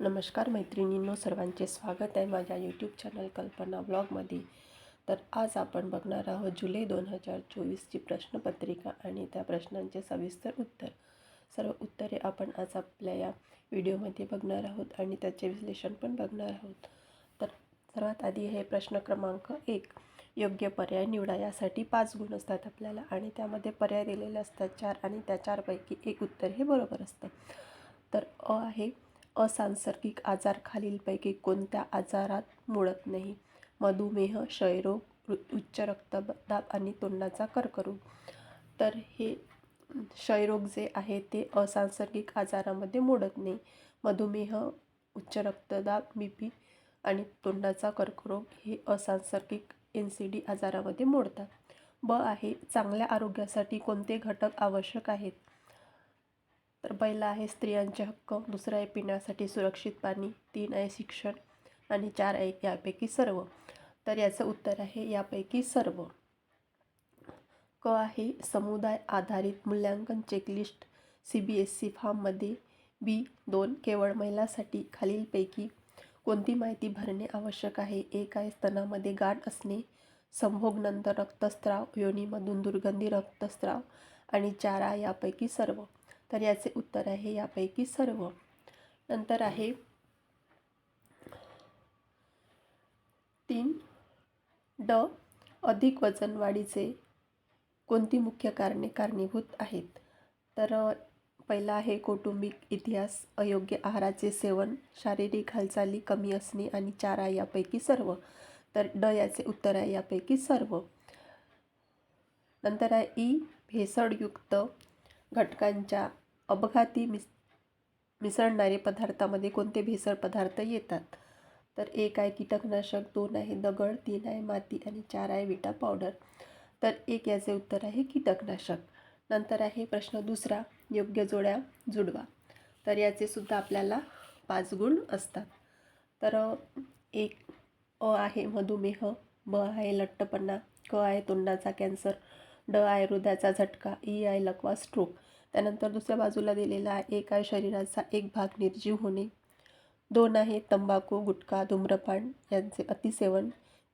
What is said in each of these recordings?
नमस्कार मैत्रिणींनो सर्वांचे स्वागत आहे माझ्या यूट्यूब चॅनल कल्पना ब्लॉगमध्ये तर आज आपण बघणार आहोत जुलै दोन हजार चोवीसची प्रश्नपत्रिका आणि त्या प्रश्नांचे सविस्तर उत्तर. सर्व उत्तरे आपण आज आपल्या या व्हिडिओमध्ये बघणार आहोत आणि त्याचे विश्लेषण पण बघणार आहोत. तर सर्वात आधी हे प्रश्न क्रमांक एक योग्य पर्याय निवडा. यासाठी पाच गुण असतात आपल्याला आणि त्यामध्ये पर्याय दिलेले असतात चार आणि त्या चारपैकी एक उत्तर हे बरोबर असतं. तर अ आहे असांसर्गिक आजार खालीलपैकी कोणत्या आजारात मुळत नाही? मधुमेह क्षयरोग उच्च रक्तदाब आणि तोंडाचा कर्करोग. तर हे क्षयरोग जे आहे ते असांसर्गिक आजारामध्ये मोडत नाही. मधुमेह उच्च रक्तदाब बी पी आणि तोंडाचा कर्करोग हे असांसर्गिक एन सी डी आजारामध्ये मोडतात. ब आहे चांगल्या आरोग्यासाठी कोणते घटक आवश्यक आहेत? तर पहिला आहे स्त्रियांचे हक्क दुसरा आहे पिण्यासाठी सुरक्षित पाणी तीन आहे शिक्षण आणि चार आहे यापैकी सर्व. तर याचं उत्तर आहे यापैकी सर्व. क आहे समुदाय आधारित मूल्यांकन checklist C B S C फॉर्ममध्ये बी दोन केवळ महिलासाठी खालीलपैकी कोणती माहिती भरणे आवश्यक आहे? एक आहे स्तनामध्ये गाठ असणे संभोगनंतर रक्तस्त्राव योनीमधून दुर्गंधी रक्तस्त्राव आणि चारा यापैकी सर्व. तर याचे उत्तर आहे यापैकी सर्व. नंतर आहे तीन. ड. अधिक वजन वाढीचे कोणती मुख्य कारणे कारणीभूत आहेत? तर पहिलं पहिला आहे कौटुंबिक इतिहास अयोग्य आहाराचे सेवन शारीरिक हालचाली कमी असणे आणि चारा यापैकी सर्व. तर ड याचे उत्तर आहे यापैकी सर्व. नंतर आहे ई. भेसळयुक्त घटकांच्या अपघाती मिस मिसळणारे पदार्थामध्ये कोणते भेसळ पदार्थ येतात? तर एक आहे कीटकनाशक दोन आहे दगड तीन आहे माती आणि चार आहे विटा पावडर. तर एक याचे उत्तर आहे कीटकनाशक. नंतर आहे प्रश्न दुसरा योग्य जोड्या जुडवा. तर याचे सुद्धा आपल्याला पाच गुण असतात. तर एक अ आहे मधुमेह ब आहे लठ्ठपणा क आहे तोंडाचा कॅन्सर ड आहे हृदयाचा झटका ई आहे लकवा स्ट्रोक. त्यानंतर दुसऱ्या बाजूला दिलेला आहे एक आहे शरीराचा एक भाग निर्जीव होणे. दोन आहे तंबाखू गुटखा धूम्रपान यांचे अतिसेवन.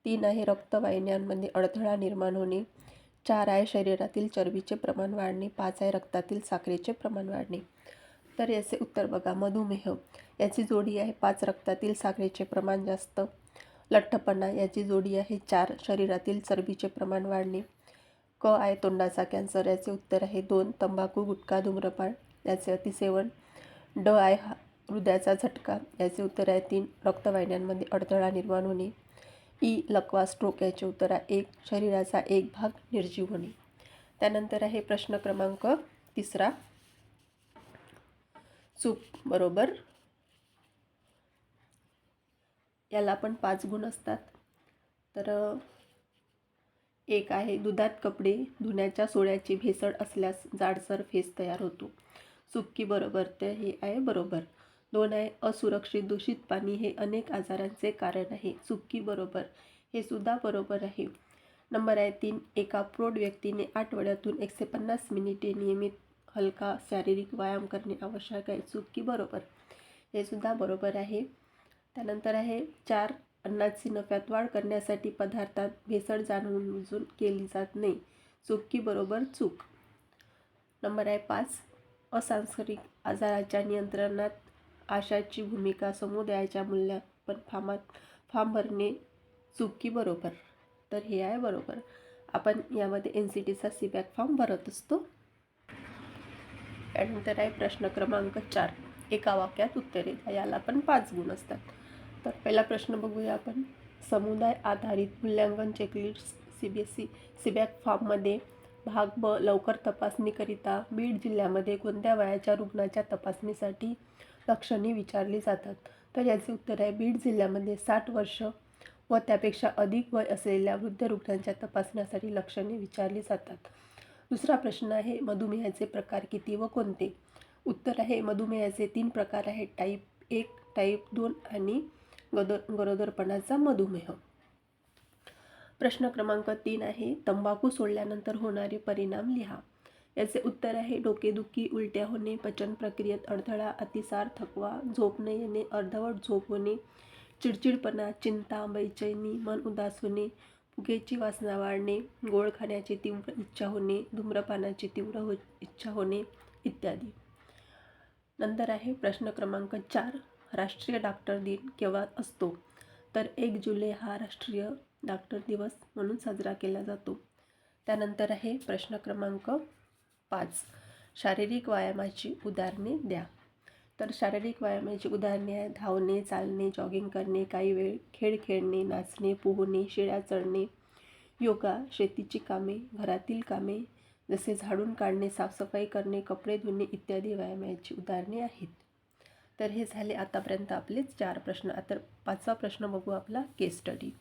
तीन आहे रक्तवाहिन्यांमध्ये अडथळा निर्माण होणे. चार आहे शरीरातील चरबीचे प्रमाण वाढणे. पाच आहे रक्तातील साखरेचे प्रमाण वाढणे. तर याचे उत्तर बघा मधुमेह. याची जोडी आहे पाच रक्तातील साखरेचे प्रमाण जास्त. लठ्ठपणा याची जोडी आहे चार शरीरातील चरबीचे प्रमाण वाढणे. क आहे तोंडाचा कॅन्सर याचे उत्तर आहे. दोन तंबाखू गुटखा धूम्रपान याचे अतिसेवन. ड आहे हा- हृदयाचा झटका याचे उत्तर आहे. तीन रक्तवाहिन्यांमध्ये अडथळा निर्माण होणे. ई लकवा स्ट्रोक याचे उत्तर आहे. एक शरीराचा एक भाग निर्जीव होणे. त्यानंतर आहे प्रश्न क्रमांक तिसरा. चूप बरोबर? याला पण पाच गुण असतात. तर एक आहे दुधात कपडे धुण्याच्या सोड्याची भेसळ असल्यास जाडसर फेस तयार होतो. चुकी बरोबर ते हे आहे बरोबर. दोन आहे असुरक्षित दूषित पाणी हे अनेक आजारांचे कारण आहे. चुकी बरोबर हे सुद्धा बरोबर आहे. नंबर आहे तीन एका प्रौढ व्यक्तीने आठवड्यातून एकशे पन्नास मिनिटे नियमित हलका शारीरिक व्यायाम करणे आवश्यक आहे. चुकी बरोबर हे सुद्धा बरोबर आहे. त्यानंतर आहे चार अन्नाची नफ्यात वाढ करण्यासाठी पदार्थात भेसळ जाणून बुजून केली जात नाही. चुकी बरोबर चूक. नंबर आहे पाच. असांस्कृतिक आजाराच्या नियंत्रणात आशाची भूमिका समुदायाच्या मूल्यापण फामात फार्म भरणे चुकी बरोबर. तर हे आहे बरोबर. आपण यामध्ये एन सी टीचा सीबॅक फॉर्म भरत असतो. त्यानंतर आहे प्रश्न क्रमांक चार. एका वाक्यात उत्तरे द्या. याला पण पाच गुण असतात. तर पहिला प्रश्न बघूया आपण. समुदाय आधारित मूल्यांकन checklist C B S C सीबॅक फॉर्ममध्ये भाग ब लवकर तपासणीकरिता बीड जिल्ह्यामध्ये कोणत्या वयाच्या रुग्णाच्या तपासणीसाठी लक्षणे विचारली जातात? तर याचे उत्तर आहे बीड जिल्ह्यामध्ये साठ वर्ष व त्यापेक्षा अधिक वय असलेल्या वृद्ध रुग्णांच्या तपासण्यासाठी लक्षणे विचारली जातात. दुसरा प्रश्न आहे मधुमेहाचे प्रकार किती व कोणते? उत्तर आहे मधुमेहाचे तीन प्रकार आहेत टाईप एक टाईप दोन आणि गदर गरोदरपणाचा मधुमेह. प्रश्न क्रमांक तीन आहे तंबाखू सोडल्यानंतर होणारे परिणाम लिहा. याचे उत्तर आहे डोकेदुखी उलट्या होणे पचन प्रक्रियेत अडथळा अतिसार थकवा झोप न येणे अर्धवट झोप होणे चिडचिडपणा चिंता बैचैनी मन उदास होणे फुगेची वासना वाढणे गोड खाण्याची तीव्र इच्छा होणे धूम्रपानाची तीव्र हो इच्छा होणे इत्यादी. नंतर आहे प्रश्न क्रमांक चार. राष्ट्रीय डॉक्टर दिन केव्हा असतो? तर एक जुलै हा राष्ट्रीय डॉक्टर दिवस म्हणून साजरा केला जातो. त्यानंतर आहे प्रश्न क्रमांक पाच. शारीरिक व्यायामाची उदाहरणे द्या. तर शारीरिक व्यायामाची उदाहरणे आहे धावणे चालणे जॉगिंग करणे काही वेळ खेळ खेळणे नाचणे पोहणे शिळ्या चढणे योगा शेतीची कामे घरातील कामे जसे झाडून काढणे साफसफाई करणे कपडे धुणे इत्यादी व्यायामाची उदाहरणे आहेत. तर हे झाले आतापर्यंत आपलेच चार प्रश्न. आता पाचवा प्रश्न बघू आपला केस स्टडी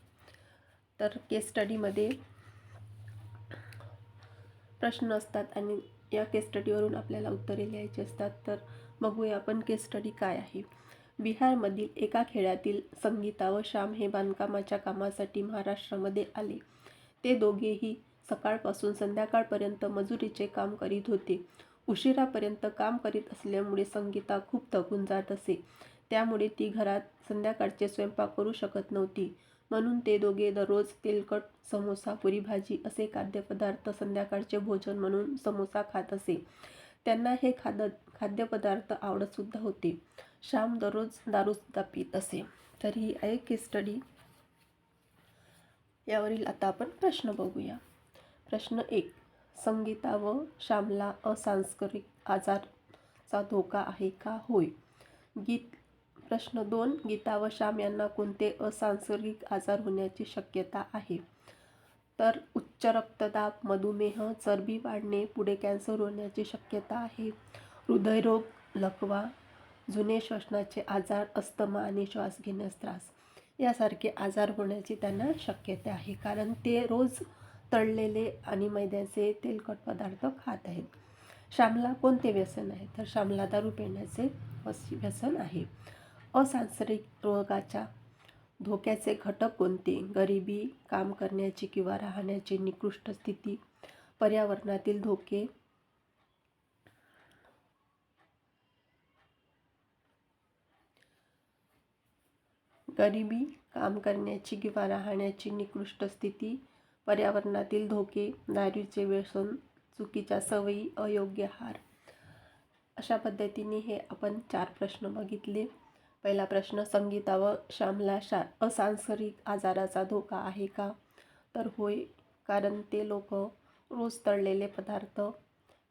तर केस स्टडीमध्ये प्रश्न असतात आणि या केस स्टडीवरून आपल्याला उत्तरे लिहायची असतात. तर बघूया आपण केस स्टडी काय आहे. बिहारमधील एका खेड्यातील संगीता व श्याम हे बांधकामाच्या कामासाठी महाराष्ट्रामध्ये आले. ते दोघेही सकाळपासून संध्याकाळपर्यंत मजुरीचे काम करीत होते. उशिरापर्यंत काम करीत असल्यामुळे संगीता खूप थकून जात असे. त्यामुळे ती घरात संध्याकाळचे स्वयंपाक करू शकत नव्हती. म्हणून ते दोघे दररोज तेलकट समोसा पुरी भाजी असे खाद्यपदार्थ संध्याकाळचे भोजन म्हणून समोसा खात असे. त्यांना हे खाद खाद्यपदार्थ आवडतसुद्धा होते. श्याम दररोज दारूसुद्धा पित असे. तर ही आहे केस स्टडी यावरील आता आपण प्रश्न बघूया. प्रश्न एक. संगीता व श्यामला असांस्कृतिक आजारचा धोका आहे का? होय. गीत प्रश्न दोन गीता व श्याम यांना कोणते असांसर्गिक आजार होण्याची शक्यता आहे? तर उच्च रक्तदाब मधुमेह चरबी वाढणे पुढे कॅन्सर होण्याची शक्यता आहे. हृदयरोग लकवा जुने श्वसनाचे आजार अस्थमा आणि श्वास घेण्यास त्रास. यासारखे आजार होण्याची त्यांना शक्यता आहे. कारण ते रोज तळलेले आणि मैद्याचे तेलकट पदार्थ खात आहेत. श्यामला कोणते व्यसन आहे? तर श्यामला दारू पिण्याचे व्यसन आहे. असांसारिक रोगाच्या धोक्याचे घटक कोणते? गरिबी काम करण्याची किंवा राहण्याची निकृष्ट स्थिती पर्यावरणातील धोके गरिबी काम करण्याची किंवा राहण्याची निकृष्ट स्थिती पर्यावरणातील धोके दारूचे व्यसन चुकीच्या सवयी अयोग्य हार. अशा पद्धतीने हे आपण चार प्रश्न बघितले. पहिला प्रश्न संगीता व श्यामला शा असांसारिक आजाराचा धोका आहे का? तर होय कारण ते लोक रोज तळलेले पदार्थ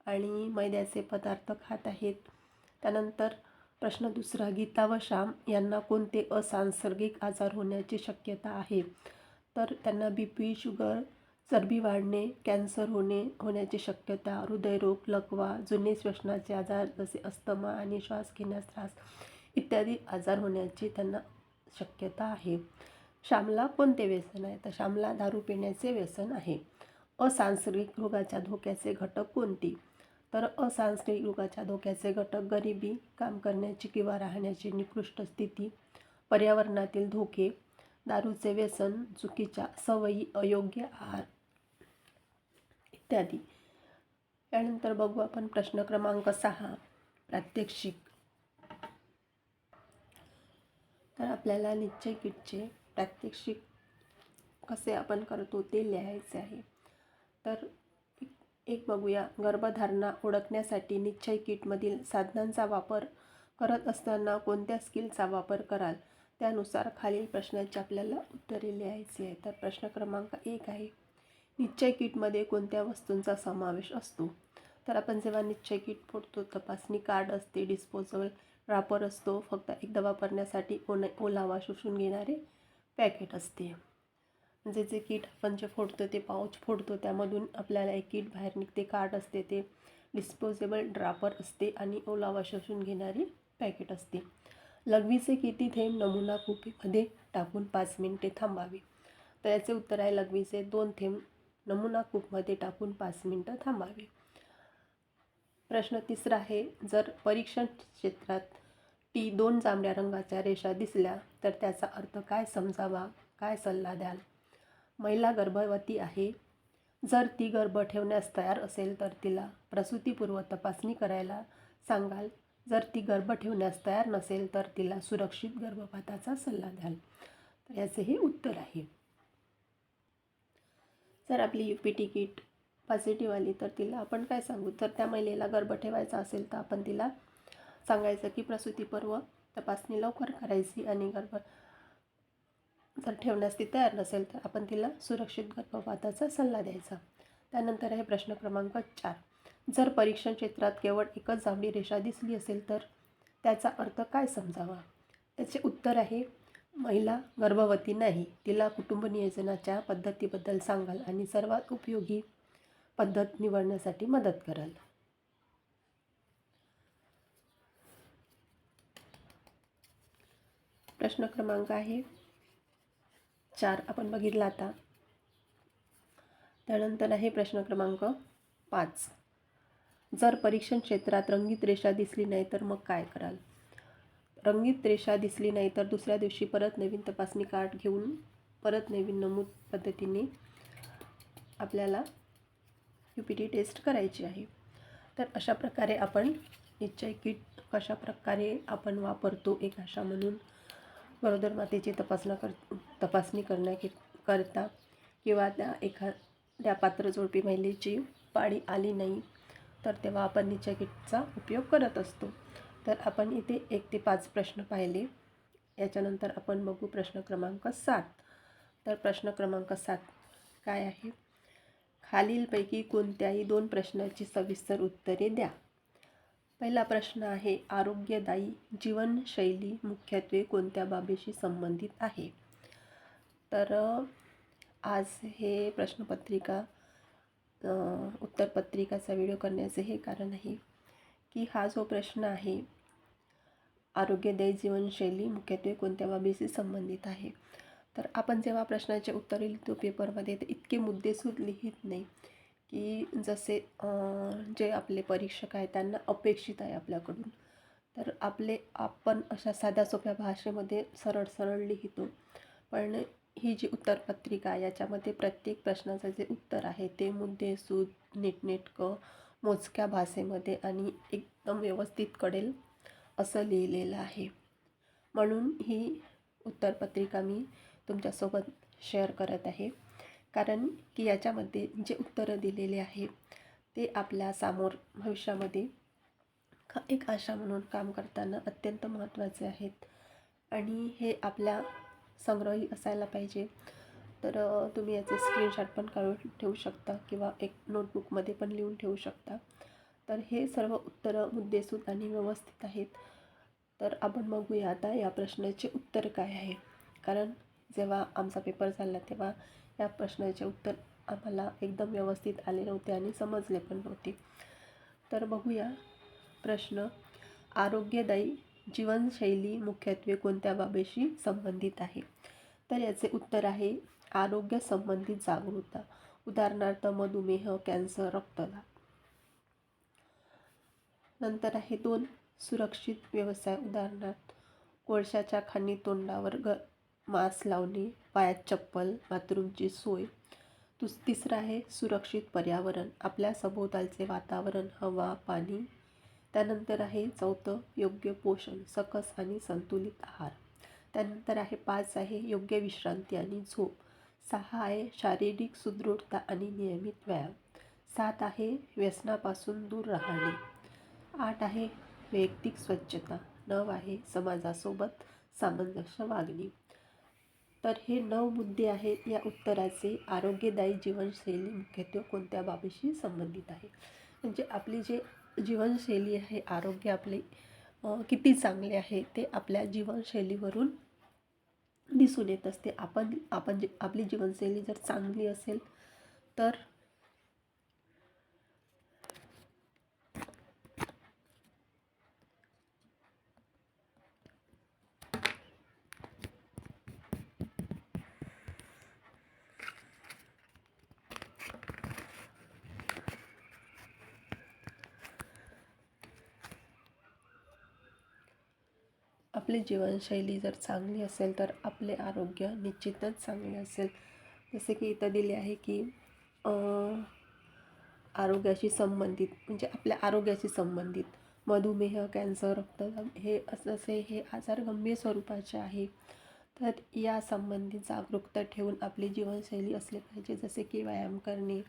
आणि मैद्याचे पदार्थ खात आहेत. त्यानंतर प्रश्न दुसरा गीता व श्याम यांना कोणते असांसर्गिक आजार होण्याची शक्यता आहे? तर त्यांना बी पी शुगर चरबी वाढणे कॅन्सर होणे होण्याची शक्यता हृदयरोग लकवा जुने श्वसनाचे आजार जसे अस्थमा आणि श्वास घेण्यास त्रास इत्यादी आजार होण्याची त्यांना शक्यता आहे. श्यामला कोणते व्यसन आहे. तर श्यामला दारू पिण्याचे व्यसन आहे. असांसर्गिक रोगाच्या धोक्याचे घटक कोणते? तर असांस्कृतिक रोगाच्या धोक्याचे घटक गरिबी काम करण्याची किंवा राहण्याची निकृष्ट स्थिती पर्यावरणातील धोके दारूचे व्यसन चुकीच्या सवयी अयोग्य आहार इत्यादी. त्यानंतर बघू आपण प्रश्न क्रमांक सहा प्रात्यक्षिक. तर आपल्याला निश्चय किटचे प्रात्यक्षिक कसे आपण करतो ते लिहायचे आहे. तर एक बघूया. गर्भधारणा ओळखण्यासाठी निश्चय किटमधील साधनांचा वापर करत असताना कोणत्या स्किलचा वापर कराल? त्यानुसार खालील प्रश्नाची आपल्याला उत्तरे लिहायची आहे तर प्रश्न क्रमांक एक आहे निश्चय किटमध्ये कोणत्या वस्तूंचा समावेश असतो? तर आपण जेव्हा निश्चय किट फोडतो तपासणी कार्ड असते डिस्पोजेबल रापर असतो फक्त एकदा वापरण्यासाठी ओन ओलावा शोषून घेणारे पॅकेट असते. म्हणजे जे किट आपण जे फोडतो ते पाऊच फोडतो त्यामधून आपल्याला एक किट बाहेर निघते कार्ड असते ते डिस्पोजेबल ड्रापर असते आणि ओलावा शोषून घेणारी पॅकेट असते. लघवीचे किती थेंब नमुना कुपीमध्ये टाकून पाच मिनिटे थांबावे. तर याचे उत्तर आहे लघवीचे दोन थेंब नमुना कूपमध्ये टाकून पाच मिनटं थांबावे. प्रश्न तिसरा आहे जर परीक्षण क्षेत्रात टी दोन जांभळ्या रंगाच्या रेषा दिसल्या तर त्याचा अर्थ काय समजावा काय सल्ला द्याल? महिला गर्भवती आहे. जर ती गर्भ ठेवण्यास तयार असेल तर तिला प्रसूतीपूर्व तपासणी करायला सांगाल. जर ती गर्भ ठेवण्यास तयार नसेल तर तिला सुरक्षित गर्भपाताचा सल्ला द्याल. तर याचे हे उत्तर आहे. जर आपली यू पी तिकीट पॉझिटिव्ह आली तर तिला आपण काय सांगू? तर त्या महिलेला गर्भ ठेवायचा असेल तर आपण तिला सांगायचं की प्रसूतीपर्व तपासणी लवकर करायची आणि गर्भ जर ठेवण्यास ती तयार नसेल तर आपण तिला सुरक्षित गर्भपाताचा सल्ला द्यायचा. त्यानंतर आहे प्रश्न क्रमांक चार. जर परीक्षण क्षेत्रात केवळ एकच जांभळी रेषा दिसली असेल तर त्याचा अर्थ काय समजावा? त्याचे उत्तर आहे महिला गर्भवती नाही. तिला कुटुंब नियोजनाच्या पद्धतीबद्दल सांगाल आणि सर्वात उपयोगी पद्धत निवडण्यासाठी मदत कराल. प्रश्न क्रमांक आहे. चार आपण बघितला आता. त्यानंतर आहे प्रश्न क्रमांक पाच. जर परीक्षण क्षेत्रात रंगीत रेषा दिसली नाही तर मग काय कराल? रंगीत रेषा दिसली नाही तर दुसऱ्या दिवशी परत नवीन तपासणी कार्ड घेऊन परत नवीन नमूद पद्धतीने आपल्याला यू पी टी टेस्ट करायची आहे. तर अशा प्रकारे आपण निश्चय किट कशा प्रकारे आपण वापरतो एक आशा म्हणून गरोदर मातेची तपासणा कर तपासणी करण्या करता किंवा त्या एखाद्या पात्रजोडपी महिलेची पाळी आली नाही तर तेव्हा आपण निच्या किटचा उपयोग करत असतो. तर आपण इथे एक ते पाच प्रश्न पाहिले. याच्यानंतर आपण बघू प्रश्न क्रमांक सात. तर प्रश्न क्रमांक सात काय आहे? खालीलपैकी कोणत्याही दोन प्रश्नाची सविस्तर उत्तरे द्या. पहिला प्रश्न आहे आरोग्यदायी जीवनशैली मुख्यत्वे कोणत्या बाबीशी संबंधित आहे? तर आज हे प्रश्नपत्रिका उत्तरपत्रिकाचा व्हिडिओ करण्याचे हे कारण आहे की हा जो प्रश्न आहे आरोग्यदायी जीवनशैली मुख्यत्वे कोणत्या बाबीशी संबंधित आहे? तर आपण जेव्हा प्रश्नाचे उत्तर लिहितो पेपरमध्ये तर इतके मुद्देसूद लिहित नाही की जसे जे आपले परीक्षक आहे त्यांना अपेक्षित आहे आपल्याकडून. तर आपले आपण अशा साध्या सोप्या भाषेमध्ये सरळ सरळ लिहितो. पण ही जी उत्तरपत्रिका आहे याच्यामध्ये प्रत्येक प्रश्नाचं जे उत्तर आहे ते मुद्देसूद नीटनेटकं मोजक्या भाषेमध्ये आणि एकदम व्यवस्थित कळेल असं लिहिलेलं आहे. म्हणून ही उत्तरपत्रिका मी तुमच्यासोबत शेअर करत आहे. कारण की याच्यामध्ये जे उत्तरं दिलेले आहे ते आपल्यासमोर भविष्यामध्ये एक आशा म्हणून काम करताना अत्यंत महत्त्वाचे आहेत. आणि हे आपल्या संग्रही असायला पाहिजे. तर तुम्ही याचे स्क्रीनशॉट पण काढून ठेवू शकता किंवा एक नोटबुकमध्ये पण लिहून ठेवू शकता. तर हे सर्व उत्तरं मुद्देसूद आणि व्यवस्थित आहेत. तर आपण बघूया आता या प्रश्नाचे उत्तर काय आहे. कारण जेव्हा आमचा पेपर झाला तेव्हा या प्रश्नाचे उत्तर आम्हाला एकदम व्यवस्थित आले नव्हते आणि समजले पण नव्हते. तर बघूया. प्रश्न. आरोग्यदायी जीवनशैली मुख्यत्वे कोणत्या बाबीशी संबंधित आहे? तर याचे उत्तर आहे आरोग्य संबंधित जागरूकता. उदाहरणार्थ मधुमेह कॅन्सर रक्तदाब. नंतर आहे दोन सुरक्षित व्यवसाय. उदाहरणार्थ कोळशाच्या खाणी तोंडावर ग मास्क लावणे पायात चप्पल बाथरूमची सोय. तुस तिसरं आहे सुरक्षित पर्यावरण. आपल्या सभोवतालचे वातावरण हवा पाणी त्यानंतर आहे चौथं योग्य पोषण सकस आणि संतुलित आहार. त्यानंतर आहे पाच आहे योग्य विश्रांती आणि झोप. सहा आहे शारीरिक सुदृढता आणि नियमित व्यायाम. सात आहे व्यसनापासून दूर राहणे. आठ आहे वैयक्तिक स्वच्छता. नऊ आहे समाजासोबत सामंजस्य वागणे. तर हे नऊ मुद्दे आहेत. या उत्तराचे आरोग्यदायी जीवनशैली मुख्यत्वे कोणत्या बाबीशी संबंधित आहे म्हणजे आपली जे जीवनशैली आहे आरोग्य आपले किती चांगले आहे ते आपल्या जीवनशैलीवरून दिसून येत असते. आपण आपण जे आपली जीवनशैली जर चांगली असेल तर आपली जीवनशैली जर चांगली असेल तर आपले आरोग्य निश्चितच चांगले असेल. जसे की इथं दिले आहे की आरोग्याशी संबंधित म्हणजे आपल्या आरोग्याशी संबंधित. मधुमेह कॅन्सर रक्तदाब हे असे हे आजार गंभीर स्वरूपाचे आहे. तर या संबंधी जागरूकता ठेवून आपली जीवनशैली असली पाहिजे. जसे की व्यायाम करणे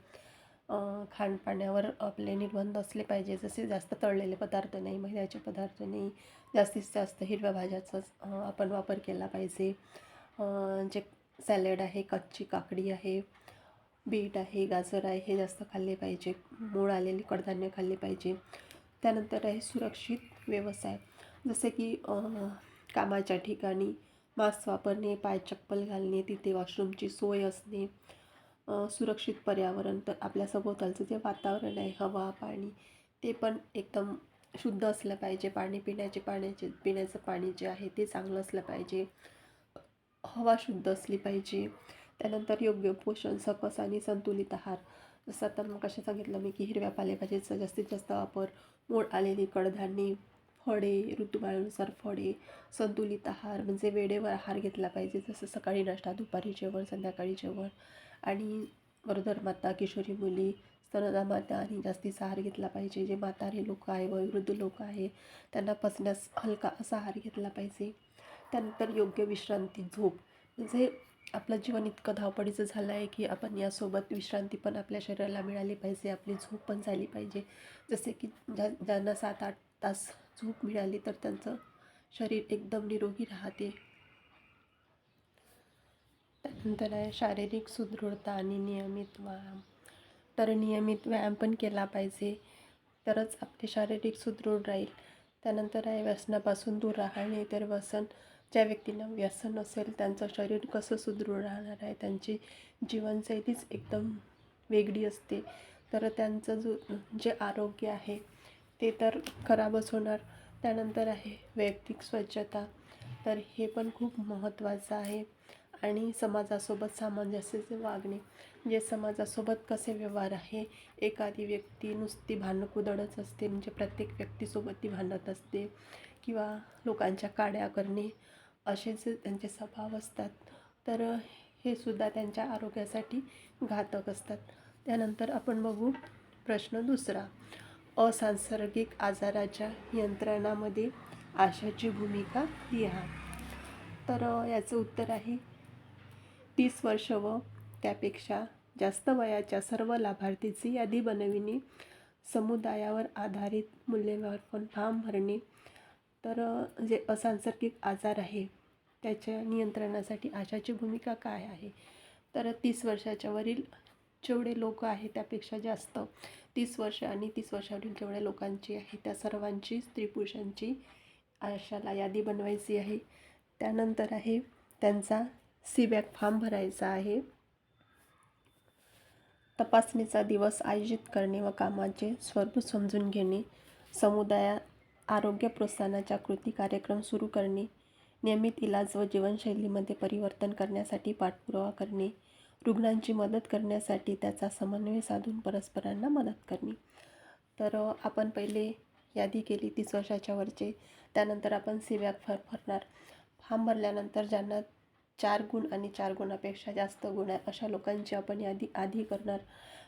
खाणपाण्यावर आपले निर्बंध असले पाहिजे. जसे जास्त तळलेले पदार्थ नाही मैद्याचे पदार्थ नाही जास्तीत जास्त हिरव्या भाज्याचाच आपण वापर केला पाहिजे. जे सॅलड आहे कच्ची काकडी आहे बीट आहे गाजर आहे हे जास्त खाल्ले पाहिजे. मूळ आलेली कडधान्य खाल्ले पाहिजे. त्यानंतर आहे सुरक्षित व्यवसाय. जसे की कामाच्या ठिकाणी मास्क वापरणे पाय चप्पल घालणे तिथे वॉशरूमची सोय असणे सुरक्षित पर्यावरण. तर आपल्या सभोवतालचं जे वातावरण आहे हवा पाणी ते पण एकदम शुद्ध असलं पाहिजे. पाणी पिण्याचे पाण्याचे पिण्याचं पाणी जे आहे ते चांगलं असलं पाहिजे. हवा शुद्ध असली पाहिजे. त्यानंतर योग्य पोषण सकस आणि संतुलित आहार. जसं आता मग कशा सांगितलं मी की हिरव्या पालेभाजीचा जास्तीत जास्त वापर मोड आलेली कडधान्ये फळे ऋतुमाळानुसार फळे संतुलित आहार म्हणजे वेळेवर आहार घेतला पाहिजे. जसं सकाळी नाश्ता दुपारी जेवण संध्याकाळी जेवण आणि गरोदर माता किशोरी मुली आणि जास्तीचा आहार घेतला पाहिजे. जे म्हातारे लोक आहे वयोवृद्ध लोक आहे त्यांना पचण्यास हलका असा आहार घेतला पाहिजे. त्यानंतर योग्य विश्रांती झोप. म्हणजे आपलं जीवन इतकं धावपळीचं झालं आहे की आपण यासोबत विश्रांती पण आपल्या शरीराला मिळाली पाहिजे. आपली झोप पण झाली पाहिजे. जसे की ज्या ज्यांना सात आठ तास झोप मिळाली तर त्यांचं शरीर एकदम निरोगी राहते. त्यानंतर आहे शारीरिक सुदृढता आणि नियमित व्यायाम. तर नियमित व्यायाम पण केला पाहिजे. तरच आपले शारीरिक सुदृढ राहील. त्यानंतर आहे व्यसनापासून दूर राहणे तर व्यसन ज्या व्यक्तींना व्यसन असेल त्यांचं शरीर कसं सुदृढ राहणार आहे त्यांची जीवनशैलीच एकदम वेगळी असते. तर त्यांचं जो जे आरोग्य आहे ते तर खराबच होणार. त्यानंतर आहे वैयक्तिक स्वच्छता. तर हे पण खूप महत्त्वाचं आहे. आणि समाजासोबत सामंजस्याचे वागणे. जे समाजासोबत कसे व्यवहार आहे? एखादी व्यक्ती नुसती भांडणं कुदळच असते म्हणजे प्रत्येक व्यक्तीसोबत ती भांडत असते किंवा लोकांच्या काड्या करणे असे जे त्यांचे स्वभाव असतात. तर हे सुद्धा त्यांच्या आरोग्यासाठी घातक असतात. त्यानंतर आपण बघू प्रश्न दुसरा. असांसर्गिक आजाराच्या नियंत्रणामध्ये आशाची भूमिका लिहा. तर याचं उत्तर आहे तीस वर्ष व त्यापेक्षा जास्त वयाच्या सर्व लाभार्थीची यादी बनविणे समुदायावर आधारित मूल्यमापन फॉर्म भरणे तर जे असांसर्गिक आजार आहे त्याच्या नियंत्रणासाठी आशाची भूमिका काय आहे? तर तीस वर्षाच्या वरील जेवढे लोक आहे त्यापेक्षा जास्त तीस वर्ष आणि तीस वर्षावरील जेवढ्या लोकांची आहे त्या सर्वांची स्त्री पुरुषांची आशाला यादी बनवायची आहे. त्यानंतर आहे त्यांचा सी बॅक फॉर्म भरायचा आहे. तपासणीचा दिवस आयोजित करणे व कामाचे स्वरूप समजून घेणे समुदायात आरोग्य प्रोत्साहनाच्या कृती कार्यक्रम सुरू करणे नियमित इलाज व जीवनशैलीमध्ये परिवर्तन करण्यासाठी पाठपुरावा करणे रुग्णांची मदत करण्यासाठी त्याचा समन्वय साधून परस्परांना मदत करणे. तर आपण पहिले यादी केली तीस वर्षाच्या वरचे त्यानंतर आपण सिव्याक फॉर्म भरणार. फॉर्म भरल्यानंतर ज्यांना चार गुण आणि चार गुणापेक्षा जास्त गुण आहे अशा लोकांची आपण यादी आधी करणार.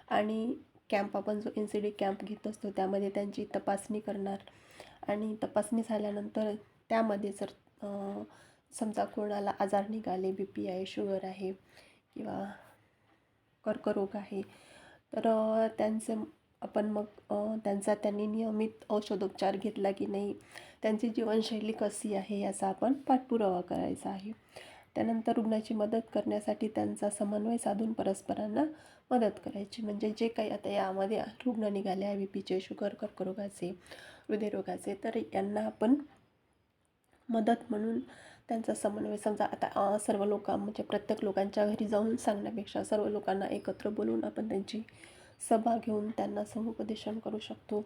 आणि कॅम्प आपण जो एन सी डी कॅम्प घेत असतो त्यामध्ये त्यांची तपासणी करणार. आणि तपासणी झाल्यानंतर त्यामध्ये जर समजा कोणाला आजार निघाले बी पी आहे शुगर आहे किंवा कर्करोग आहे तर त्यांचे आपण मग त्यांचा त्यांनी नियमित औषधोपचार घेतला की नाही त्यांची जीवनशैली कशी आहे याचा आपण पाठपुरावा करायचा आहे. त्यानंतर रुग्णाची मदत करण्यासाठी त्यांचा समन्वय साधून परस्परांना मदत करायची. म्हणजे जे काही आता यामध्ये रुग्ण निघाले आहे बी पीचे शुगर कर्करोगाचे हृदयरोगाचे तर यांना आपण मदत म्हणून त्यांचा समन्वय समजा आता सर्व लोक म्हणजे प्रत्येक लोकांच्या घरी जाऊन सांगण्यापेक्षा सर्व लोकांना एकत्र बोलून आपण त्यांची सभा घेऊन त्यांना समुपदेशन करू शकतो.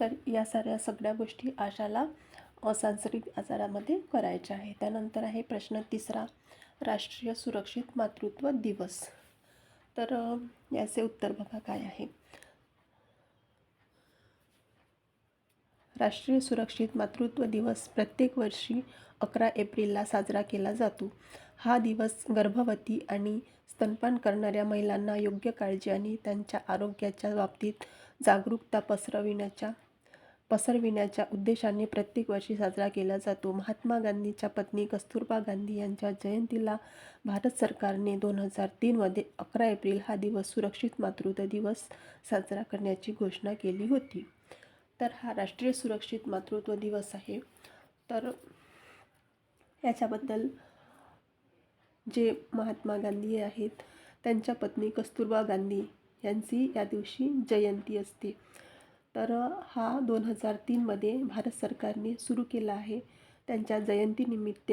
तर या साऱ्या सगळ्या गोष्टी आशाला सांस्कृतिक आजारामध्ये करायच्या आहे त्यानंतर आहे प्रश्न तिसरा. राष्ट्रीय सुरक्षित मातृत्व दिवस. तर याचे उत्तर बघा काय आहे. राष्ट्रीय सुरक्षित मातृत्व दिवस प्रत्येक वर्षी अकरा एप्रिलला साजरा केला जातो. हा दिवस गर्भवती आणि स्तनपान करणाऱ्या महिलांना योग्य काळजी आणि त्यांच्या आरोग्याच्या बाबतीत जागरूकता पसरविण्याच्या पसरविण्याच्या उद्देशाने प्रत्येक वर्षी साजरा केला जातो. महात्मा गांधीच्या पत्नी कस्तुरबा गांधी यांच्या जयंतीला भारत सरकारने दोन हजार तीनमध्ये अकरा एप्रिल हा दिवस सुरक्षित मातृत्व दिवस साजरा करण्याची घोषणा केली होती. तर हा राष्ट्रीय सुरक्षित मातृत्व दिवस आहे. तर याच्याबद्दल जे महात्मा गांधी आहेत त्यांच्या पत्नी कस्तुरबा गांधी यांची या दिवशी जयंती असते. तर हा दोन हजार तीनमध्ये भारत सरकारने सुरू केला आहे. त्यांच्या जयंतीनिमित्त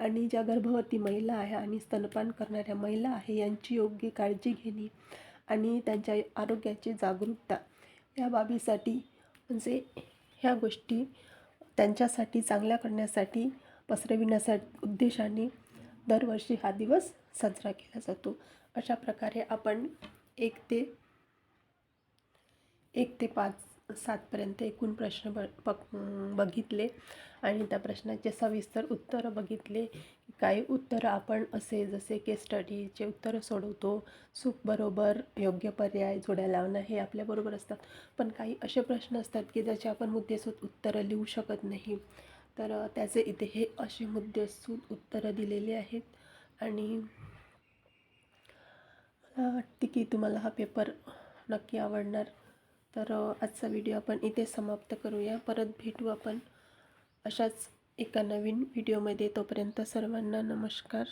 आणि ज्या गर्भवती महिला आहे आणि स्तनपान करणाऱ्या महिला आहे यांची योग्य काळजी घेणे आणि त्यांच्या आरोग्याची जागरूकता या बाबीसाठी म्हणजे ह्या गोष्टी त्यांच्यासाठी चांगल्या करण्यासाठी पसरविण्यासाठी उद्देशाने दरवर्षी हा दिवस साजरा केला जातो. अशा प्रकारे आपण एक ते एक ते पाच सातपर्यंत एकूण प्रश्न ब बघ बघितले. आणि त्या प्रश्नाचे सविस्तर उत्तरं बघितले. काही उत्तरं आपण असे जसे केस स्टडीचे उत्तरं सोडवतो. सुख बरोबर योग्य पर्याय जोड्या लावणं हे आपल्याबरोबर असतात. पण काही असे प्रश्न असतात की ज्याचे आपण मुद्देसूद उत्तरं लिहू शकत नाही. तर त्याचे इथे हे असे मुद्देसूद उत्तरं दिलेली आहेत. आणि मला वाटते की तुम्हाला हा पेपर नक्की आवडणार. तर आजचा व्हिडिओ आपण इथे समाप्त करूया. परत भेटू आपण अशाच एका नवीन व्हिडिओमध्ये. तोपर्यंत सर्वांना नमस्कार.